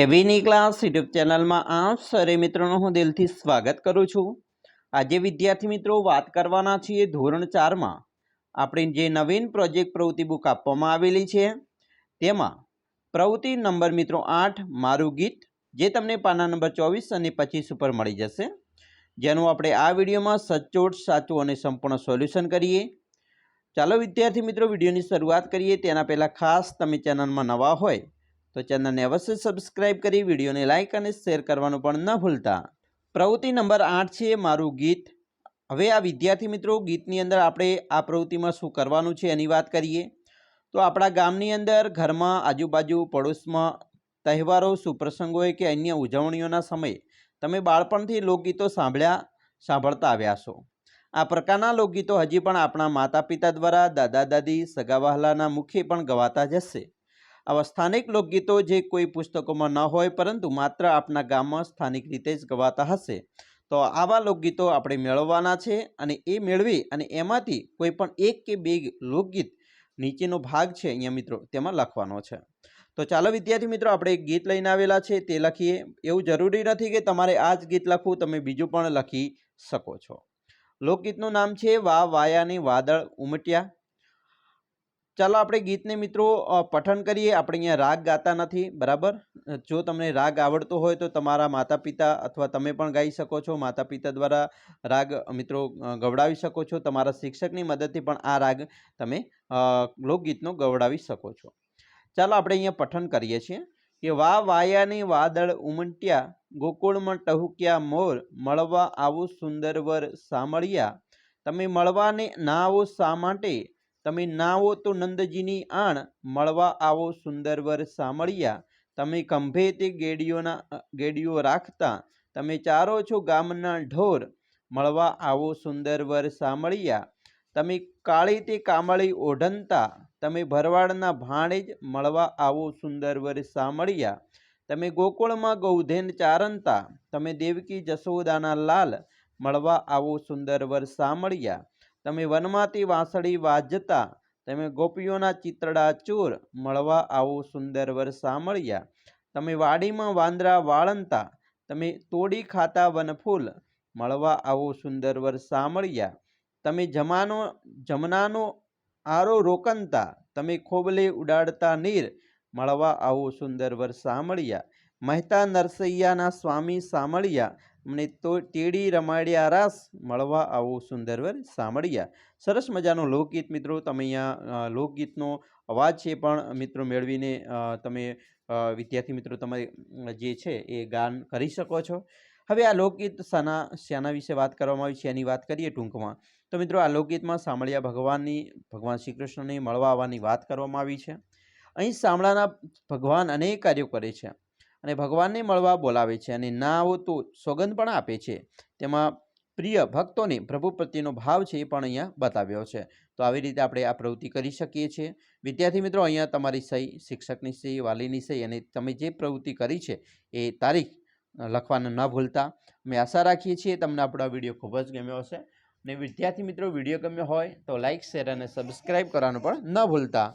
એબીની class YouTube ચેનલમાં આપ સરે મિત્રોનું હું દિલથી સ્વાગત કરું છું. આજે વિદ્યાર્થી મિત્રો વાત કરવાના છીએ ધોરણ ચારમાં. આપણી જે નવીન પ્રોજેક્ટ પ્રવૃત્તિ બુક આપવામાં આવેલી છે, તેમાં પ્રવૃત્તિ નંબર મિત્રો આઠ, મારું ગીત, જે તમને પાના નંબર ચોવીસ અને પચીસ ઉપર મળી જશે. જેનું આપણે આ વિડીયોમાં સચોટ, સાચું અને સંપૂર્ણ સોલ્યુશન કરીએ. ચાલો વિદ્યાર્થી મિત્રો વિડીયોની શરૂઆત કરીએ. તેના પહેલાં ખાસ તમે ચેનલમાં નવા હોય તો ચેનલને અવશ્ય સબસ્ક્રાઇબ કરી, વિડીયોને લાઇક અને શેર કરવાનું પણ ન ભૂલતા. પ્રવૃત્તિ નંબર આઠ છે મારું ગીત. હવે આ વિદ્યાર્થી મિત્રો, ગીતની અંદર આપણે આ પ્રવૃત્તિમાં શું કરવાનું છે એની વાત કરીએ. તો આપણા ગામની અંદર, ઘરમાં, આજુબાજુ, પડોશમાં તહેવારો, સુપ્રસંગોએ કે અન્ય ઉજવણીઓના સમયે તમે બાળપણથી લોકગીતો સાંભળ્યા, સાંભળતા આવ્યા છો આ પ્રકારના લોકગીતો હજી પણ આપણા માતા પિતા દ્વારા દાદા દાદી સગા વહાલાના મુખે પણ ગવાતા જ હશે આવા સ્થાનિક લોકગીતો જે કોઈ પુસ્તકોમાં ન હોય, પરંતુ માત્ર આપના ગામમાં સ્થાનિક રીતે જ ગવાતા હશે. તો આવા લોકગીતો આપણે મેળવવાના છે અને એ મેળવી અને એમાંથી કોઈ પણ એક કે બે લોકગીત નીચેનો ભાગ છે અહીંયા મિત્રો તેમાં લખવાનો છે. તો ચાલો વિદ્યાર્થી મિત્રો, આપણે એક ગીત લઈને આવેલા છે, તે લખીએ. એવું જરૂરી નથી કે તમારે આ જ ગીત લખવું, તમે બીજું પણ લખી શકો છો. લોકગીતનું નામ છે, વા વાયાની વાદળ ઉમટ્યા. ચાલો આપણે ગીતને મિત્રો પઠન કરીએ. આપણે અહીંયા રાગ ગાતા નથી, બરાબર? જો તમને રાગ આવડતો હોય તો તમારા માતા પિતા અથવા તમે પણ ગાઈ શકો છો. માતા પિતા દ્વારા રાગ મિત્રો ગવડાવી શકો છો. તમારા શિક્ષકની મદદથી પણ આ રાગ તમે લોકગીતનો ગવડાવી શકો છો. ચાલો આપણે અહીંયા પઠન કરીએ છીએ. કે વા વાયાની વાદળ ઉમટ્યા, ગોકુળમાં ટહુક્યા મોર, મળવા આવું સુંદર વર સાંભળ્યા. તમે મળવાને ના આવો શા માટે? તમે નાવો તો નંદજીની આણ, મળવા આવો સુંદર વર સામળિયા. તમે ખંભે તે ગેડીઓના, ગેડીઓ રાખતા. તમે ચારો છો ગામના ઢોર, મળવા આવો સુંદર વર સામળિયા. તમે કાળી તે કામળી ઓઢનતા તમે ભરવાડના ભાણે જ મળવા આવો સુંદર વર સામળિયા. તમે ગોકુળમાં ગૌધેન ચારંતા. તમે દેવકી જસોદાના લાલ, મળવા આવો સુંદર વર સામળિયા. તમે વનમાંથી વાંસળી વાજતા, તમે ગોપીઓના ચિત્રડા ચોર, મળવા આવો સુંદર વર સાંભળ્યા તમે વાડીમાં વાંદરા વાળંતા, તમે તોડી ખાતા વનફૂલ, મળવા આવો સુંદર વર સાંભળ્યા તમે જમાનો, જમનાનો આરો રોકનતા તમે ખોબલે ઉડાડતા નીર, મળવા આવો સુંદર વર સાંભળ્યા મહેતા નરસૈયાના સ્વામી સામળિયા અમને તો ટેડી રમાડ્યા રાસ મળવા આવો સુંદર, વર સામળિયા સરસ મજાનું લોકગીત મિત્રો, તમે અહીંયા લોકગીતનો અવાજ છે પણ મિત્રો મેળવીને તમે વિદ્યાર્થી મિત્રો તમે જે છે એ ગાન કરી શકો છો. હવે આ લોકગીત શાના શાના વિશે વાત કરવામાં આવી છે, એની વાત કરીએ ટૂંકમાં. તો મિત્રો આ લોકગીતમાં સાંભળ્યા ભગવાનની, ભગવાન શ્રી કૃષ્ણને મળવા આવવાની વાત કરવામાં આવી છે. અહીં શામળાના ભગવાન અનેક કાર્યો કરે છે. અને ભગવાનને મળવા બોલાવે છે અને ના આવો તો સોગંદ પણ આપે છે. તેમાં પ્રિય ભક્તોને પ્રભુ પ્રત્યેનો ભાવ છે એ પણ અહીંયા બતાવ્યો છે. તો આવી રીતે આપણે આ પ્રવૃત્તિ કરી શકીએ છીએ. વિદ્યાર્થી મિત્રો, અહીંયા તમારી સહી, શિક્ષકની સહી, વાલીની સહી અને તમે જે પ્રવૃત્તિ કરી છે એ તારીખ લખવાનું ન ભૂલતા. અમે આશા રાખીએ છીએ તમને આપણો વીડિયો ખૂબ જ ગમ્યો હશે. અને વિદ્યાર્થી મિત્રો, વીડિયો ગમ્યો હોય તો લાઇક શેર અને સબસ્ક્રાઈબ કરવાનું પણ ન ભૂલતા.